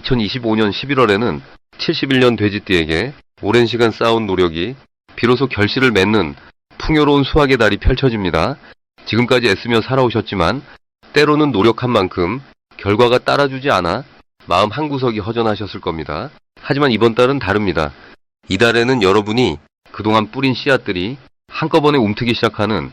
2025년 11월에는 71년 돼지띠에게 오랜 시간 쌓아온 노력이 비로소 결실을 맺는 풍요로운 수확의 달이 펼쳐집니다. 지금까지 애쓰며 살아오셨지만 때로는 노력한 만큼 결과가 따라주지 않아 마음 한구석이 허전하셨을 겁니다. 하지만 이번 달은 다릅니다. 이 달에는 여러분이 그동안 뿌린 씨앗들이 한꺼번에 움트기 시작하는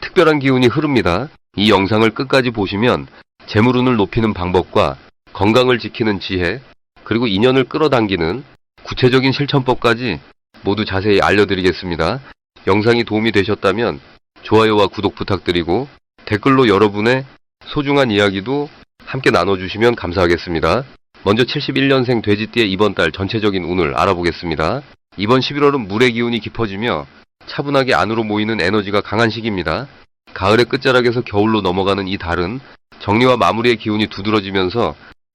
특별한 기운이 흐릅니다. 이 영상을 끝까지 보시면 재물운을 높이는 방법과 건강을 지키는 지혜, 그리고 인연을 끌어당기는 구체적인 실천법까지 모두 자세히 알려드리겠습니다. 영상이 도움이 되셨다면 좋아요와 구독 부탁드리고 댓글로 여러분의 소중한 이야기도 함께 나눠주시면 감사하겠습니다. 먼저 71년생 돼지띠의 이번 달 전체적인 운을 알아보겠습니다. 이번 11월은 물의 기운이 깊어지며 차분하게 안으로 모이는 에너지가 강한 시기입니다. 가을의 끝자락에서 겨울로 넘어가는 이 달은 정리와 마무리의 기운이 두드러지면서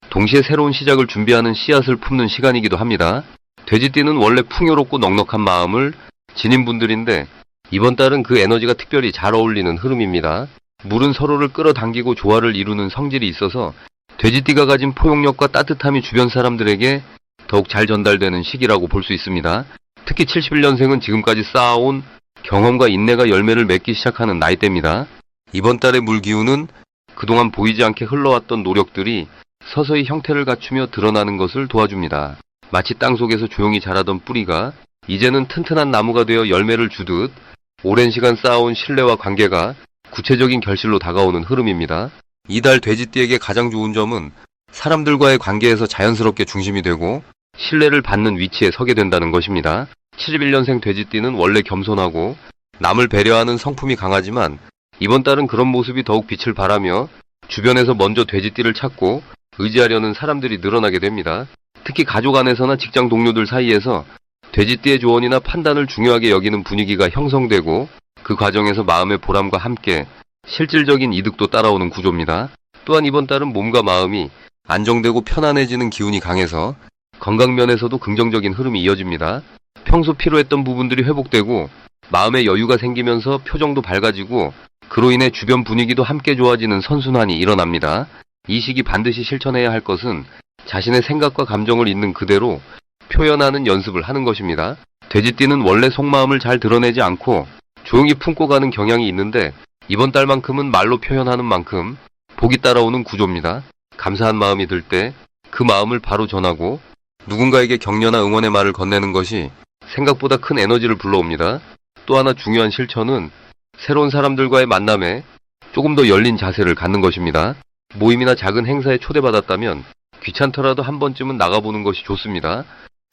동시에 새로운 시작을 준비하는 씨앗을 품는 시간이기도 합니다. 돼지띠는 원래 풍요롭고 넉넉한 마음을 지닌 분들인데 이번 달은 그 에너지가 특별히 잘 어울리는 흐름입니다. 물은 서로를 끌어당기고 조화를 이루는 성질이 있어서 돼지띠가 가진 포용력과 따뜻함이 주변 사람들에게 더욱 잘 전달되는 시기라고 볼 수 있습니다. 특히 71년생은 지금까지 쌓아온 경험과 인내가 열매를 맺기 시작하는 나이대입니다. 이번 달의 물 기운은 그동안 보이지 않게 흘러왔던 노력들이 서서히 형태를 갖추며 드러나는 것을 도와줍니다. 마치 땅 속에서 조용히 자라던 뿌리가 이제는 튼튼한 나무가 되어 열매를 주듯 오랜 시간 쌓아온 신뢰와 관계가 구체적인 결실로 다가오는 흐름입니다. 이달 돼지띠에게 가장 좋은 점은 사람들과의 관계에서 자연스럽게 중심이 되고 신뢰를 받는 위치에 서게 된다는 것입니다. 71년생 돼지띠는 원래 겸손하고 남을 배려하는 성품이 강하지만 이번 달은 그런 모습이 더욱 빛을 발하며 주변에서 먼저 돼지띠를 찾고 의지하려는 사람들이 늘어나게 됩니다. 특히 가족 안에서나 직장 동료들 사이에서 돼지띠의 조언이나 판단을 중요하게 여기는 분위기가 형성되고 그 과정에서 마음의 보람과 함께 실질적인 이득도 따라오는 구조입니다. 또한 이번 달은 몸과 마음이 안정되고 편안해지는 기운이 강해서 건강 면에서도 긍정적인 흐름이 이어집니다. 평소 피로했던 부분들이 회복되고 마음의 여유가 생기면서 표정도 밝아지고 그로 인해 주변 분위기도 함께 좋아지는 선순환이 일어납니다. 이 시기 반드시 실천해야 할 것은 자신의 생각과 감정을 있는 그대로 표현하는 연습을 하는 것입니다. 돼지띠는 원래 속마음을 잘 드러내지 않고 조용히 품고 가는 경향이 있는데 이번 달만큼은 말로 표현하는 만큼 복이 따라오는 구조입니다. 감사한 마음이 들 때 그 마음을 바로 전하고 누군가에게 격려나 응원의 말을 건네는 것이 생각보다 큰 에너지를 불러옵니다. 또 하나 중요한 실천은 새로운 사람들과의 만남에 조금 더 열린 자세를 갖는 것입니다. 모임이나 작은 행사에 초대받았다면 귀찮더라도 한 번쯤은 나가보는 것이 좋습니다.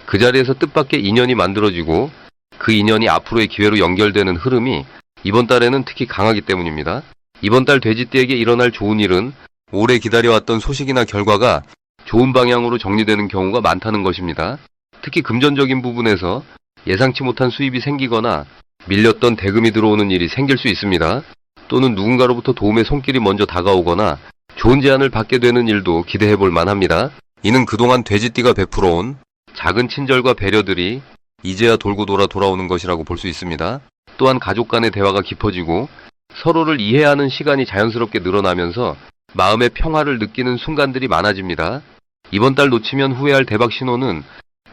그 자리에서 뜻밖의 인연이 만들어지고 그 인연이 앞으로의 기회로 연결되는 흐름이 이번 달에는 특히 강하기 때문입니다. 이번 달 돼지띠에게 일어날 좋은 일은 오래 기다려왔던 소식이나 결과가 좋은 방향으로 정리되는 경우가 많다는 것입니다. 특히 금전적인 부분에서 예상치 못한 수입이 생기거나 밀렸던 대금이 들어오는 일이 생길 수 있습니다. 또는 누군가로부터 도움의 손길이 먼저 다가오거나 좋은 제안을 받게 되는 일도 기대해 볼 만합니다. 이는 그동안 돼지띠가 베풀어온 작은 친절과 배려들이 이제야 돌고 돌아 돌아오는 것이라고 볼 수 있습니다. 또한 가족 간의 대화가 깊어지고 서로를 이해하는 시간이 자연스럽게 늘어나면서 마음의 평화를 느끼는 순간들이 많아집니다. 이번 달 놓치면 후회할 대박 신호는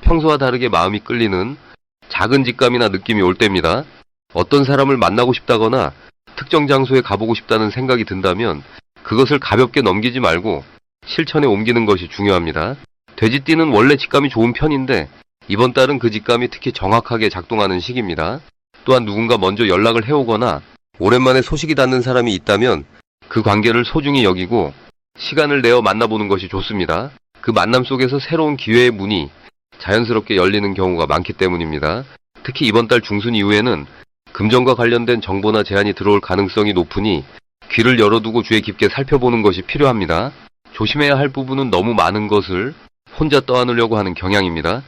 평소와 다르게 마음이 끌리는 작은 직감이나 느낌이 올 때입니다. 어떤 사람을 만나고 싶다거나 특정 장소에 가보고 싶다는 생각이 든다면 그것을 가볍게 넘기지 말고 실천에 옮기는 것이 중요합니다. 돼지띠는 원래 직감이 좋은 편인데 이번 달은 그 직감이 특히 정확하게 작동하는 시기입니다. 또한 누군가 먼저 연락을 해오거나 오랜만에 소식이 닿는 사람이 있다면 그 관계를 소중히 여기고 시간을 내어 만나보는 것이 좋습니다. 그 만남 속에서 새로운 기회의 문이 자연스럽게 열리는 경우가 많기 때문입니다. 특히 이번 달 중순 이후에는 금전과 관련된 정보나 제안이 들어올 가능성이 높으니 귀를 열어두고 주의 깊게 살펴보는 것이 필요합니다. 조심해야 할 부분은 너무 많은 것을 혼자 떠안으려고 하는 경향입니다.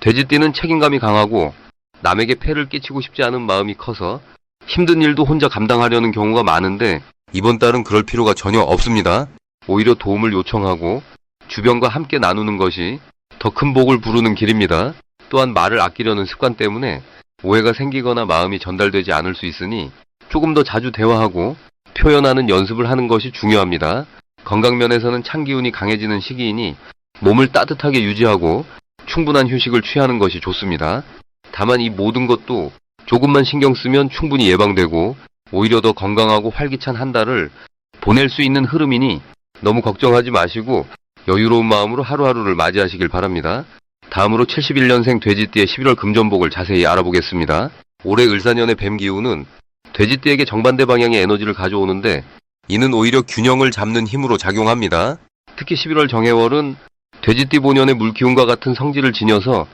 돼지띠는 책임감이 강하고 남에게 폐를 끼치고 싶지 않은 마음이 커서 힘든 일도 혼자 감당하려는 경우가 많은데 이번 달은 그럴 필요가 전혀 없습니다. 오히려 도움을 요청하고 주변과 함께 나누는 것이 더 큰 복을 부르는 길입니다. 또한 말을 아끼려는 습관 때문에 오해가 생기거나 마음이 전달되지 않을 수 있으니 조금 더 자주 대화하고 표현하는 연습을 하는 것이 중요합니다. 건강 면에서는 찬 기운이 강해지는 시기이니 몸을 따뜻하게 유지하고 충분한 휴식을 취하는 것이 좋습니다. 다만 이 모든 것도 조금만 신경 쓰면 충분히 예방되고 오히려 더 건강하고 활기찬 한 달을 보낼 수 있는 흐름이니 너무 걱정하지 마시고 여유로운 마음으로 하루하루를 맞이하시길 바랍니다. 다음으로 71년생 돼지띠의 11월 금전복을 자세히 알아보겠습니다. 올해 을사년의 뱀 기운은 돼지띠에게 정반대 방향의 에너지를 가져오는데 이는 오히려 균형을 잡는 힘으로 작용합니다. 특히 11월 정해월은 돼지띠 본연의 물기운과 같은 성질을 지녀서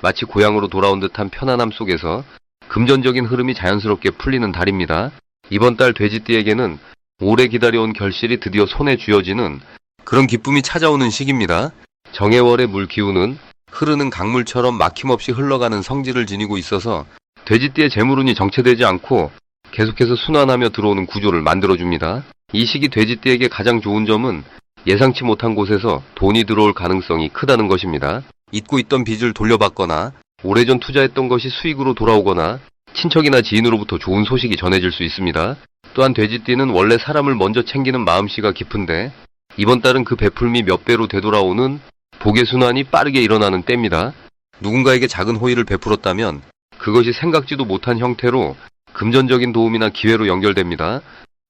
마치 고향으로 돌아온 듯한 편안함 속에서 금전적인 흐름이 자연스럽게 풀리는 달입니다. 이번 달 돼지띠에게는 오래 기다려온 결실이 드디어 손에 쥐어지는 그런 기쁨이 찾아오는 시기입니다. 정해월의 물기운은 흐르는 강물처럼 막힘없이 흘러가는 성질을 지니고 있어서 돼지띠의 재물운이 정체되지 않고 계속해서 순환하며 들어오는 구조를 만들어줍니다. 이 시기 돼지띠에게 가장 좋은 점은 예상치 못한 곳에서 돈이 들어올 가능성이 크다는 것입니다. 잊고 있던 빚을 돌려받거나 오래전 투자했던 것이 수익으로 돌아오거나 친척이나 지인으로부터 좋은 소식이 전해질 수 있습니다. 또한 돼지띠는 원래 사람을 먼저 챙기는 마음씨가 깊은데 이번 달은 그 베풀미 몇 배로 되돌아오는 복의 순환이 빠르게 일어나는 때입니다. 누군가에게 작은 호의를 베풀었다면 그것이 생각지도 못한 형태로 금전적인 도움이나 기회로 연결됩니다.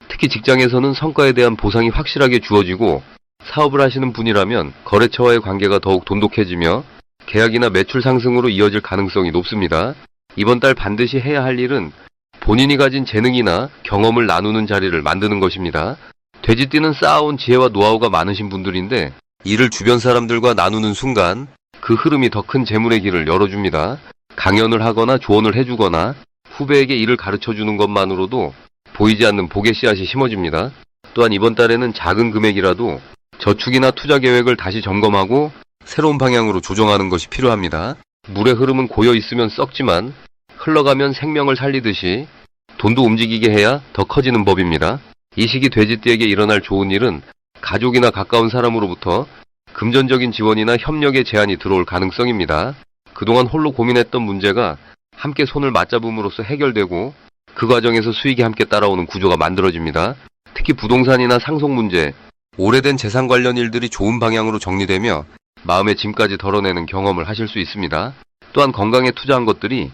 특히 직장에서는 성과에 대한 보상이 확실하게 주어지고 사업을 하시는 분이라면 거래처와의 관계가 더욱 돈독해지며 계약이나 매출 상승으로 이어질 가능성이 높습니다. 이번 달 반드시 해야 할 일은 본인이 가진 재능이나 경험을 나누는 자리를 만드는 것입니다. 돼지띠는 쌓아온 지혜와 노하우가 많으신 분들인데 이를 주변 사람들과 나누는 순간 그 흐름이 더 큰 재물의 길을 열어줍니다. 강연을 하거나 조언을 해주거나 후배에게 일을 가르쳐 주는 것만으로도 보이지 않는 복의 씨앗이 심어집니다. 또한 이번 달에는 작은 금액이라도 저축이나 투자 계획을 다시 점검하고 새로운 방향으로 조정하는 것이 필요합니다. 물의 흐름은 고여 있으면 썩지만 흘러가면 생명을 살리듯이 돈도 움직이게 해야 더 커지는 법입니다. 이 시기 돼지띠에게 일어날 좋은 일은 가족이나 가까운 사람으로부터 금전적인 지원이나 협력의 제안이 들어올 가능성입니다. 그동안 홀로 고민했던 문제가 함께 손을 맞잡음으로써 해결되고 그 과정에서 수익이 함께 따라오는 구조가 만들어집니다. 특히 부동산이나 상속 문제, 오래된 재산 관련 일들이 좋은 방향으로 정리되며 마음의 짐까지 덜어내는 경험을 하실 수 있습니다. 또한 건강에 투자한 것들이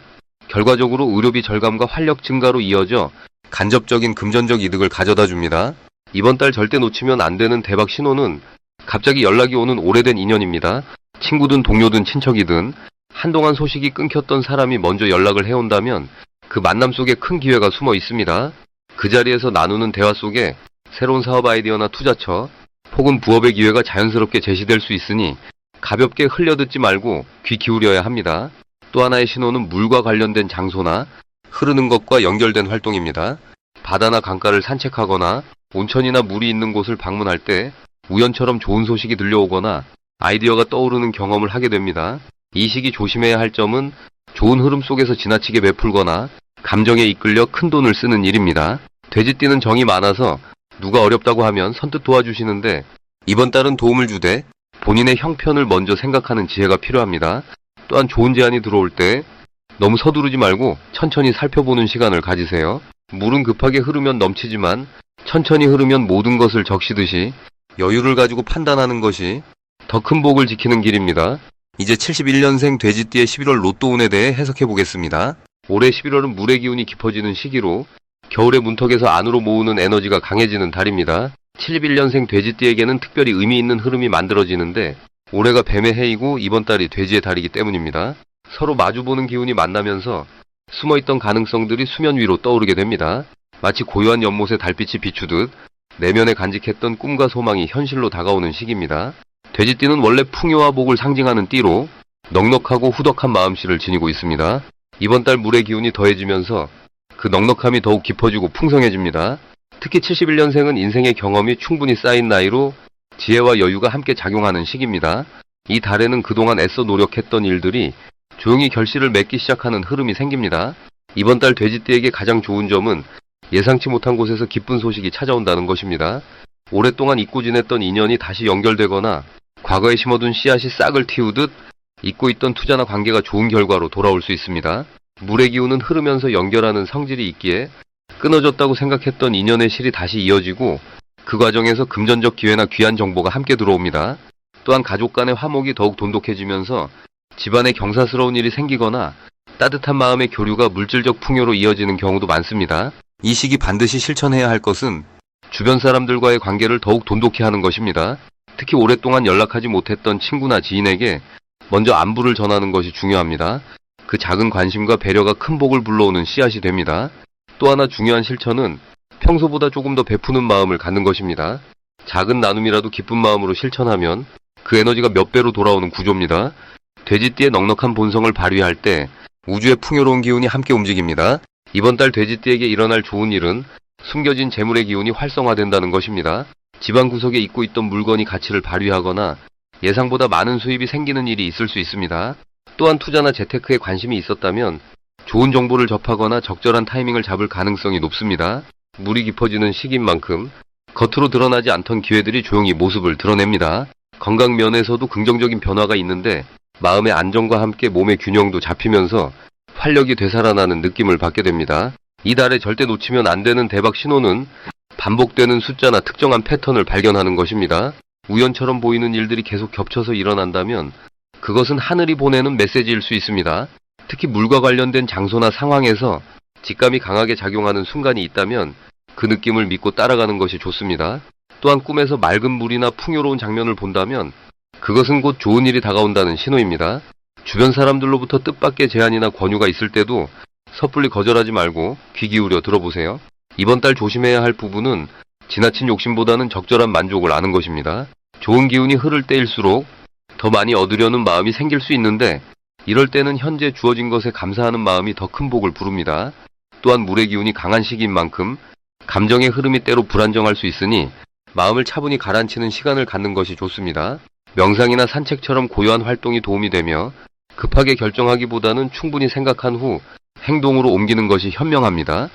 결과적으로 의료비 절감과 활력 증가로 이어져 간접적인 금전적 이득을 가져다 줍니다. 이번 달 절대 놓치면 안 되는 대박 신호는 갑자기 연락이 오는 오래된 인연입니다. 친구든 동료든 친척이든 한동안 소식이 끊겼던 사람이 먼저 연락을 해온다면 그 만남 속에 큰 기회가 숨어 있습니다. 그 자리에서 나누는 대화 속에 새로운 사업 아이디어나 투자처 혹은 부업의 기회가 자연스럽게 제시될 수 있으니 가볍게 흘려듣지 말고 귀 기울여야 합니다. 또 하나의 신호는 물과 관련된 장소나 흐르는 것과 연결된 활동입니다. 바다나 강가를 산책하거나 온천이나 물이 있는 곳을 방문할 때 우연처럼 좋은 소식이 들려오거나 아이디어가 떠오르는 경험을 하게 됩니다. 이 시기 조심해야 할 점은 좋은 흐름 속에서 지나치게 베풀거나 감정에 이끌려 큰 돈을 쓰는 일입니다. 돼지띠는 정이 많아서 누가 어렵다고 하면 선뜻 도와주시는데 이번 달은 도움을 주되 본인의 형편을 먼저 생각하는 지혜가 필요합니다. 또한 좋은 제안이 들어올 때 너무 서두르지 말고 천천히 살펴보는 시간을 가지세요. 물은 급하게 흐르면 넘치지만 천천히 흐르면 모든 것을 적시듯이 여유를 가지고 판단하는 것이 더 큰 복을 지키는 길입니다. 이제 71년생 돼지띠의 11월 로또운에 대해 해석해 보겠습니다. 올해 11월은 물의 기운이 깊어지는 시기로 겨울의 문턱에서 안으로 모으는 에너지가 강해지는 달입니다. 71년생 돼지띠에게는 특별히 의미 있는 흐름이 만들어지는데 올해가 뱀의 해이고 이번 달이 돼지의 달이기 때문입니다. 서로 마주보는 기운이 만나면서 숨어있던 가능성들이 수면 위로 떠오르게 됩니다. 마치 고요한 연못에 달빛이 비추듯 내면에 간직했던 꿈과 소망이 현실로 다가오는 시기입니다. 돼지띠는 원래 풍요와 복을 상징하는 띠로 넉넉하고 후덕한 마음씨를 지니고 있습니다. 이번 달 물의 기운이 더해지면서 그 넉넉함이 더욱 깊어지고 풍성해집니다. 특히 71년생은 인생의 경험이 충분히 쌓인 나이로 지혜와 여유가 함께 작용하는 시기입니다. 이 달에는 그동안 애써 노력했던 일들이 조용히 결실을 맺기 시작하는 흐름이 생깁니다. 이번 달 돼지띠에게 가장 좋은 점은 예상치 못한 곳에서 기쁜 소식이 찾아온다는 것입니다. 오랫동안 잊고 지냈던 인연이 다시 연결되거나 과거에 심어둔 씨앗이 싹을 틔우듯 잊고 있던 투자나 관계가 좋은 결과로 돌아올 수 있습니다. 물의 기운은 흐르면서 연결하는 성질이 있기에 끊어졌다고 생각했던 인연의 실이 다시 이어지고 그 과정에서 금전적 기회나 귀한 정보가 함께 들어옵니다. 또한 가족 간의 화목이 더욱 돈독해지면서 집안에 경사스러운 일이 생기거나 따뜻한 마음의 교류가 물질적 풍요로 이어지는 경우도 많습니다. 이 시기 반드시 실천해야 할 것은 주변 사람들과의 관계를 더욱 돈독히 하는 것입니다. 특히 오랫동안 연락하지 못했던 친구나 지인에게 먼저 안부를 전하는 것이 중요합니다. 그 작은 관심과 배려가 큰 복을 불러오는 씨앗이 됩니다. 또 하나 중요한 실천은 평소보다 조금 더 베푸는 마음을 갖는 것입니다. 작은 나눔이라도 기쁜 마음으로 실천하면 그 에너지가 몇 배로 돌아오는 구조입니다. 돼지띠의 넉넉한 본성을 발휘할 때 우주의 풍요로운 기운이 함께 움직입니다. 이번 달 돼지띠에게 일어날 좋은 일은 숨겨진 재물의 기운이 활성화된다는 것입니다. 집안 구석에 잊고 있던 물건이 가치를 발휘하거나 예상보다 많은 수입이 생기는 일이 있을 수 있습니다. 또한 투자나 재테크에 관심이 있었다면 좋은 정보를 접하거나 적절한 타이밍을 잡을 가능성이 높습니다. 물이 깊어지는 시기인 만큼 겉으로 드러나지 않던 기회들이 조용히 모습을 드러냅니다. 건강 면에서도 긍정적인 변화가 있는데 마음의 안정과 함께 몸의 균형도 잡히면서 활력이 되살아나는 느낌을 받게 됩니다. 이 달에 절대 놓치면 안 되는 대박 신호는 반복되는 숫자나 특정한 패턴을 발견하는 것입니다. 우연처럼 보이는 일들이 계속 겹쳐서 일어난다면 그것은 하늘이 보내는 메시지일 수 있습니다. 특히 물과 관련된 장소나 상황에서 직감이 강하게 작용하는 순간이 있다면 그 느낌을 믿고 따라가는 것이 좋습니다. 또한 꿈에서 맑은 물이나 풍요로운 장면을 본다면 그것은 곧 좋은 일이 다가온다는 신호입니다. 주변 사람들로부터 뜻밖의 제안이나 권유가 있을 때도 섣불리 거절하지 말고 귀 기울여 들어보세요. 이번 달 조심해야 할 부분은 지나친 욕심보다는 적절한 만족을 아는 것입니다. 좋은 기운이 흐를 때일수록 더 많이 얻으려는 마음이 생길 수 있는데 이럴 때는 현재 주어진 것에 감사하는 마음이 더 큰 복을 부릅니다. 또한 물의 기운이 강한 시기인 만큼 감정의 흐름이 때로 불안정할 수 있으니 마음을 차분히 가라앉히는 시간을 갖는 것이 좋습니다. 명상이나 산책처럼 고요한 활동이 도움이 되며 급하게 결정하기보다는 충분히 생각한 후 행동으로 옮기는 것이 현명합니다.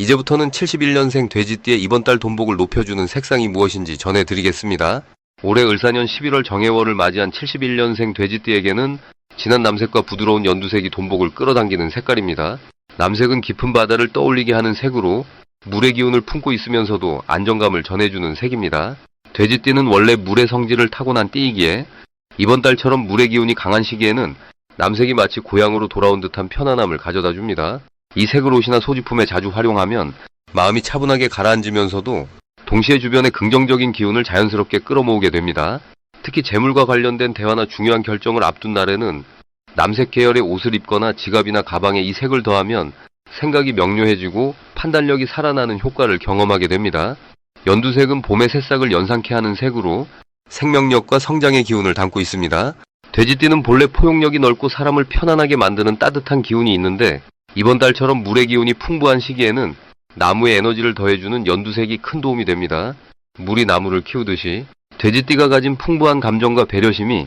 이제부터는 71년생 돼지띠의 이번 달 돈복을 높여주는 색상이 무엇인지 전해드리겠습니다. 올해 을사년 11월 정해월을 맞이한 71년생 돼지띠에게는 진한 남색과 부드러운 연두색이 돈복을 끌어당기는 색깔입니다. 남색은 깊은 바다를 떠올리게 하는 색으로 물의 기운을 품고 있으면서도 안정감을 전해주는 색입니다. 돼지띠는 원래 물의 성질을 타고난 띠이기에 이번 달처럼 물의 기운이 강한 시기에는 남색이 마치 고향으로 돌아온 듯한 편안함을 가져다 줍니다. 이 색을 옷이나 소지품에 자주 활용하면 마음이 차분하게 가라앉으면서도 동시에 주변의 긍정적인 기운을 자연스럽게 끌어모으게 됩니다. 특히 재물과 관련된 대화나 중요한 결정을 앞둔 날에는 남색 계열의 옷을 입거나 지갑이나 가방에 이 색을 더하면 생각이 명료해지고 판단력이 살아나는 효과를 경험하게 됩니다. 연두색은 봄의 새싹을 연상케 하는 색으로 생명력과 성장의 기운을 담고 있습니다. 돼지띠는 본래 포용력이 넓고 사람을 편안하게 만드는 따뜻한 기운이 있는데 이번 달처럼 물의 기운이 풍부한 시기에는 나무의 에너지를 더해주는 연두색이 큰 도움이 됩니다. 물이 나무를 키우듯이 돼지띠가 가진 풍부한 감정과 배려심이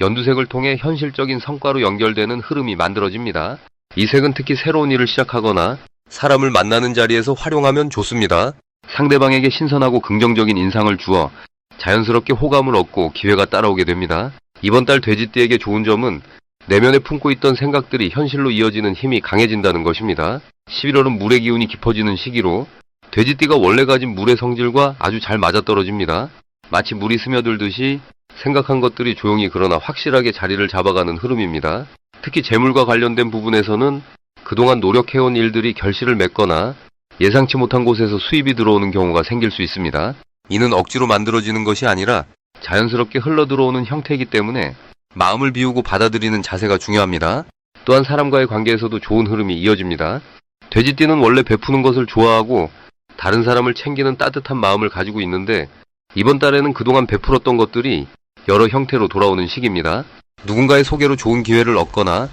연두색을 통해 현실적인 성과로 연결되는 흐름이 만들어집니다. 이 색은 특히 새로운 일을 시작하거나 사람을 만나는 자리에서 활용하면 좋습니다. 상대방에게 신선하고 긍정적인 인상을 주어 자연스럽게 호감을 얻고 기회가 따라오게 됩니다. 이번 달 돼지띠에게 좋은 점은 내면에 품고 있던 생각들이 현실로 이어지는 힘이 강해진다는 것입니다. 11월은 물의 기운이 깊어지는 시기로 돼지띠가 원래 가진 물의 성질과 아주 잘 맞아떨어집니다. 마치 물이 스며들듯이 생각한 것들이 조용히 그러나 확실하게 자리를 잡아가는 흐름입니다. 특히 재물과 관련된 부분에서는 그동안 노력해온 일들이 결실을 맺거나 예상치 못한 곳에서 수입이 들어오는 경우가 생길 수 있습니다. 이는 억지로 만들어지는 것이 아니라 자연스럽게 흘러들어오는 형태이기 때문에 마음을 비우고 받아들이는 자세가 중요합니다. 또한 사람과의 관계에서도 좋은 흐름이 이어집니다. 돼지띠는 원래 베푸는 것을 좋아하고 다른 사람을 챙기는 따뜻한 마음을 가지고 있는데 이번 달에는 그동안 베풀었던 것들이 여러 형태로 돌아오는 시기입니다. 누군가의 소개로 좋은 기회를 얻거나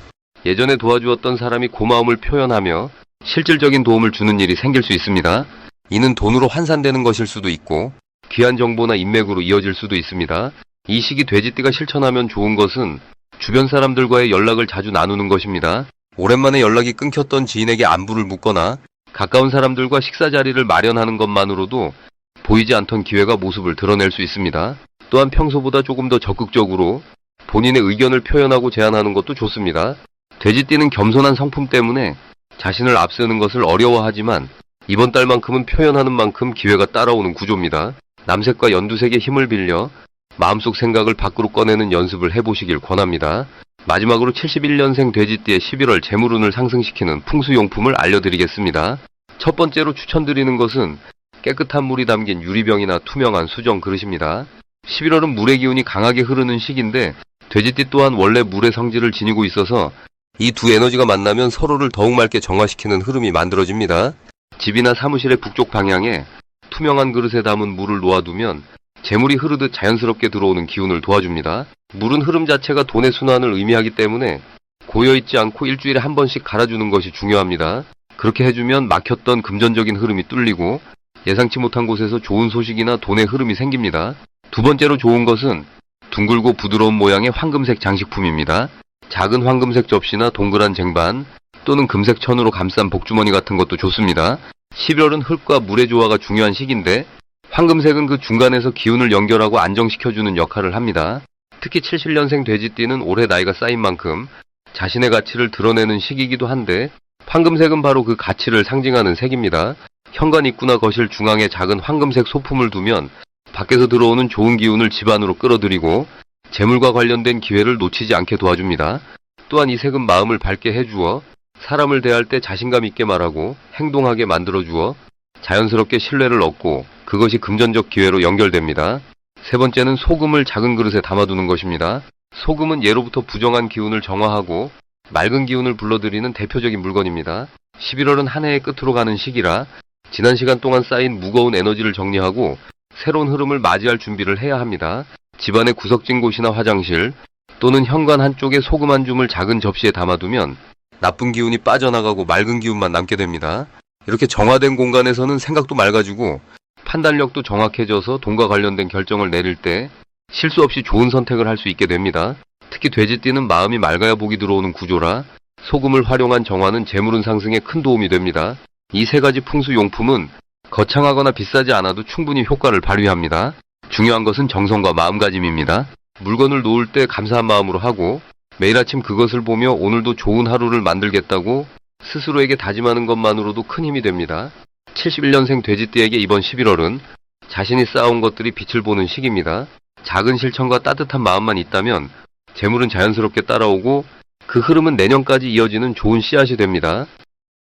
예전에 도와주었던 사람이 고마움을 표현하며 실질적인 도움을 주는 일이 생길 수 있습니다. 이는 돈으로 환산되는 것일 수도 있고 귀한 정보나 인맥으로 이어질 수도 있습니다. 이 시기 돼지띠가 실천하면 좋은 것은 주변 사람들과의 연락을 자주 나누는 것입니다. 오랜만에 연락이 끊겼던 지인에게 안부를 묻거나 가까운 사람들과 식사 자리를 마련하는 것만으로도 보이지 않던 기회가 모습을 드러낼 수 있습니다. 또한 평소보다 조금 더 적극적으로 본인의 의견을 표현하고 제안하는 것도 좋습니다. 돼지띠는 겸손한 성품 때문에 자신을 앞세우는 것을 어려워하지만 이번 달만큼은 표현하는 만큼 기회가 따라오는 구조입니다. 남색과 연두색의 힘을 빌려 마음속 생각을 밖으로 꺼내는 연습을 해보시길 권합니다. 마지막으로 71년생 돼지띠의 11월 재물운을 상승시키는 풍수용품을 알려드리겠습니다. 첫 번째로 추천드리는 것은 깨끗한 물이 담긴 유리병이나 투명한 수정 그릇입니다. 11월은 물의 기운이 강하게 흐르는 시기인데 돼지띠 또한 원래 물의 성질을 지니고 있어서 이 두 에너지가 만나면 서로를 더욱 맑게 정화시키는 흐름이 만들어집니다. 집이나 사무실의 북쪽 방향에 투명한 그릇에 담은 물을 놓아두면 재물이 흐르듯 자연스럽게 들어오는 기운을 도와줍니다. 물은 흐름 자체가 돈의 순환을 의미하기 때문에 고여있지 않고 일주일에 한 번씩 갈아주는 것이 중요합니다. 그렇게 해주면 막혔던 금전적인 흐름이 뚫리고 예상치 못한 곳에서 좋은 소식이나 돈의 흐름이 생깁니다. 두 번째로 좋은 것은 둥글고 부드러운 모양의 황금색 장식품입니다. 작은 황금색 접시나 동그란 쟁반 또는 금색 천으로 감싼 복주머니 같은 것도 좋습니다. 11월은 흙과 물의 조화가 중요한 시기인데 황금색은 그 중간에서 기운을 연결하고 안정시켜주는 역할을 합니다. 특히 70년생 돼지띠는 올해 나이가 쌓인 만큼 자신의 가치를 드러내는 시기이기도 한데 황금색은 바로 그 가치를 상징하는 색입니다. 현관 입구나 거실 중앙에 작은 황금색 소품을 두면 밖에서 들어오는 좋은 기운을 집 안으로 끌어들이고 재물과 관련된 기회를 놓치지 않게 도와줍니다. 또한 이 색은 마음을 밝게 해주어 사람을 대할 때 자신감 있게 말하고 행동하게 만들어주어 자연스럽게 신뢰를 얻고 그것이 금전적 기회로 연결됩니다. 세 번째는 소금을 작은 그릇에 담아두는 것입니다. 소금은 예로부터 부정한 기운을 정화하고 맑은 기운을 불러들이는 대표적인 물건입니다. 11월은 한 해의 끝으로 가는 시기라 지난 시간 동안 쌓인 무거운 에너지를 정리하고 새로운 흐름을 맞이할 준비를 해야 합니다. 집안의 구석진 곳이나 화장실 또는 현관 한쪽에 소금 한 줌을 작은 접시에 담아두면 나쁜 기운이 빠져나가고 맑은 기운만 남게 됩니다. 이렇게 정화된 공간에서는 생각도 맑아지고 판단력도 정확해져서 돈과 관련된 결정을 내릴 때 실수 없이 좋은 선택을 할 수 있게 됩니다. 특히 돼지띠는 마음이 맑아야 복이 들어오는 구조라 소금을 활용한 정화는 재물운 상승에 큰 도움이 됩니다. 이 세 가지 풍수 용품은 거창하거나 비싸지 않아도 충분히 효과를 발휘합니다. 중요한 것은 정성과 마음가짐입니다. 물건을 놓을 때 감사한 마음으로 하고 매일 아침 그것을 보며 오늘도 좋은 하루를 만들겠다고 스스로에게 다짐하는 것만으로도 큰 힘이 됩니다. 71년생 돼지띠에게 이번 11월은 자신이 쌓아온 것들이 빛을 보는 시기입니다. 작은 실천과 따뜻한 마음만 있다면 재물은 자연스럽게 따라오고 그 흐름은 내년까지 이어지는 좋은 씨앗이 됩니다.